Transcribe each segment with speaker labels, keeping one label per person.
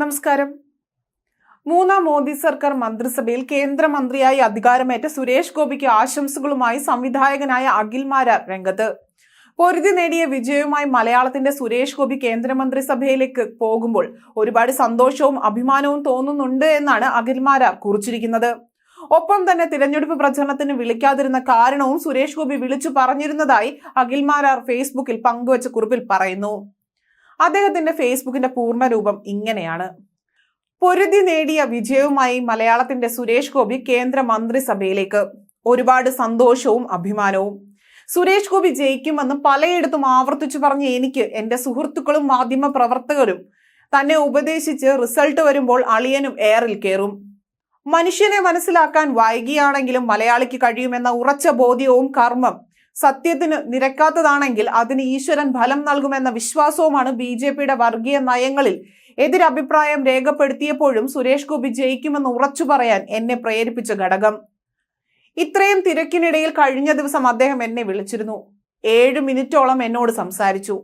Speaker 1: നമസ്കാരം. മൂന്നാം മോദി സർക്കാർ മന്ത്രിസഭയിൽ കേന്ദ്രമന്ത്രിയായി അധികാരമേറ്റ സുരേഷ് ഗോപിക്ക് ആശംസകളുമായി സംവിധായകനായ അഖിൽ മാരാർ രംഗത്ത്. പൊരുതി നേടിയ വിജയവുമായി മലയാളത്തിന്റെ സുരേഷ് ഗോപി കേന്ദ്രമന്ത്രിസഭയിലേക്ക് പോകുമ്പോൾ ഒരുപാട് സന്തോഷവും അഭിമാനവും തോന്നുന്നുണ്ട് എന്നാണ് അഖിൽ മാരാർ കുറിച്ചിരിക്കുന്നത്. ഒപ്പം തന്നെ തിരഞ്ഞെടുപ്പ് പ്രചരണത്തിന് വിളിക്കാതിരുന്ന കാരണവും സുരേഷ് ഗോപി വിളിച്ചു പറഞ്ഞിരുന്നതായി അഖിൽ മാരാർ ഫേസ്ബുക്കിൽ പങ്കുവച്ച കുറിപ്പിൽ പറയുന്നു. അദ്ദേഹത്തിന്റെ ഫേസ്ബുക്കിന്റെ പൂർണരൂപം ഇങ്ങനെയാണ്. പൊരുതി നേടിയ വിജയവുമായി മലയാളത്തിന്റെ സുരേഷ് ഗോപി കേന്ദ്ര മന്ത്രിസഭയിലേക്ക്. ഒരുപാട് സന്തോഷവും അഭിമാനവും. സുരേഷ് ഗോപി ജയിക്കുമെന്ന് പലയിടത്തും ആവർത്തിച്ചു പറഞ്ഞ എനിക്ക് എന്റെ സുഹൃത്തുക്കളും മാധ്യമ പ്രവർത്തകരും തന്നെ ഉപദേശിച്ച് റിസൾട്ട് വരുമ്പോൾ അളിയനും എയറിൽ കയറും മനുഷ്യനെ മനസ്സിലാക്കാൻ വൈകിയാണെങ്കിലും മലയാളിക്ക് കഴിയുമെന്ന ഉറച്ച ബോധ്യവും കർമ്മം സത്യത്തിന് നിരക്കാത്തതാണെങ്കിൽ അതിന് ഈശ്വരൻ ഫലം നൽകുമെന്ന വിശ്വാസവുമാണ് ബി ജെ പിയുടെ വർഗീയ നയങ്ങളിൽ. എതിരഭിപ്രായം രേഖപ്പെടുത്തിയപ്പോഴും സുരേഷ് ഗോപി ജയിക്കുമെന്ന് ഉറച്ചു പറയാൻ എന്നെ പ്രേരിപ്പിച്ച ഘടകം. ഇത്രയും തിരക്കിനിടയിൽ കഴിഞ്ഞ ദിവസം അദ്ദേഹം എന്നെ വിളിച്ചിരുന്നു. ഏഴ് മിനിറ്റോളം എന്നോട് സംസാരിച്ചു.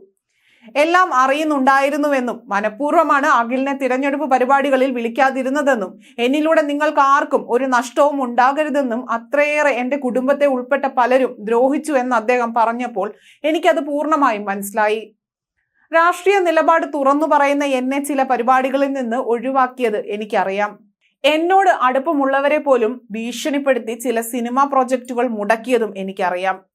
Speaker 1: എല്ലാം അറിയുന്നുണ്ടായിരുന്നുവെന്നും മനഃപൂർവമാണ് അഖിലിനെ തിരഞ്ഞെടുപ്പ് പരിപാടികളിൽ വിളിക്കാതിരുന്നതെന്നും എന്നിലൂടെ നിങ്ങൾക്ക് ആർക്കും ഒരു നഷ്ടവും ഉണ്ടാകരുതെന്നും അത്രയേറെ എന്റെ കുടുംബത്തെ ഉൾപ്പെട്ട പലരും ദ്രോഹിച്ചു എന്ന് അദ്ദേഹം പറഞ്ഞപ്പോൾ എനിക്കത് പൂർണമായും മനസ്സിലായി. രാഷ്ട്രീയ നിലപാട് തുറന്നു പറയുന്ന എന്നെ ചില പരിപാടികളിൽ നിന്ന് ഒഴിവാക്കിയത് എനിക്കറിയാം. എന്നോട് അടുപ്പമുള്ളവരെ പോലും ഭീഷണിപ്പെടുത്തി ചില സിനിമാ പ്രോജക്റ്റുകൾ മുടക്കിയതും എനിക്കറിയാം.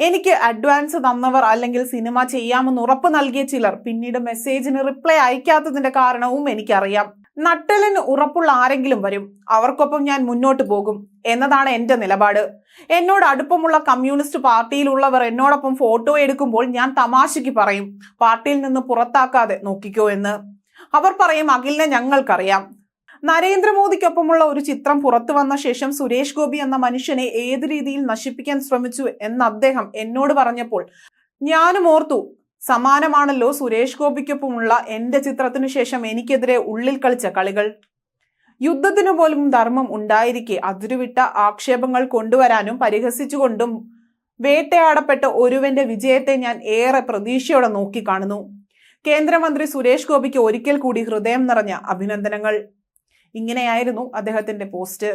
Speaker 1: എനിക്ക് അഡ്വാൻസ് തന്നവർ അല്ലെങ്കിൽ സിനിമ ചെയ്യാമെന്ന് ഉറപ്പ് നൽകിയ ചിലർ പിന്നീട് മെസ്സേജിന് റിപ്ലൈ അയക്കാത്തതിന്റെ കാരണവും എനിക്കറിയാം. നട്ടലിന് ഉറപ്പുള്ള ആരെങ്കിലും വരും. അവർക്കൊപ്പം ഞാൻ മുന്നോട്ട് പോകും എന്നതാണ് എന്റെ നിലപാട്. എന്നോട് അടുപ്പമുള്ള കമ്മ്യൂണിസ്റ്റ് പാർട്ടിയിലുള്ളവർ എന്നോടൊപ്പം ഫോട്ടോ എടുക്കുമ്പോൾ ഞാൻ തമാശയ്ക്ക് പറയും. പാർട്ടിയിൽ നിന്ന് പുറത്താക്കാതെ നോക്കിക്കോ എന്ന്. അവർ പറയും അഖിലിനെ ഞങ്ങൾക്കറിയാം. നരേന്ദ്രമോദിക്കൊപ്പമുള്ള ഒരു ചിത്രം പുറത്തു വന്ന ശേഷം സുരേഷ് ഗോപി എന്ന മനുഷ്യനെ ഏത് രീതിയിൽ നശിപ്പിക്കാൻ ശ്രമിച്ചു എന്ന് അദ്ദേഹം എന്നോട് പറഞ്ഞപ്പോൾ ഞാനും ഓർത്തു സമാനമാണല്ലോ സുരേഷ് ഗോപിക്കൊപ്പമുള്ള എന്റെ ചിത്രത്തിനു ശേഷം എനിക്കെതിരെ ഉള്ളിൽ കളിച്ച കളികൾ. യുദ്ധത്തിനു പോലും ധർമ്മം ഉണ്ടായിരിക്കെ അതിരുവിട്ട ആക്ഷേപങ്ങൾ കൊണ്ടുവരാനും പരിഹസിച്ചുകൊണ്ടും വേട്ടയാടപ്പെട്ട ഒരുവന്റെ വിജയത്തെ ഞാൻ ഏറെ പ്രതീക്ഷയോടെ നോക്കിക്കാണുന്നു കേന്ദ്രമന്ത്രി സുരേഷ് ഗോപിക്ക് ഒരിക്കൽ കൂടി ഹൃദയം നിറഞ്ഞ അഭിനന്ദനങ്ങൾ. ഇങ്ങനെയായിരുന്നു അദ്ദേഹത്തിന്റെ പോസ്റ്റ്.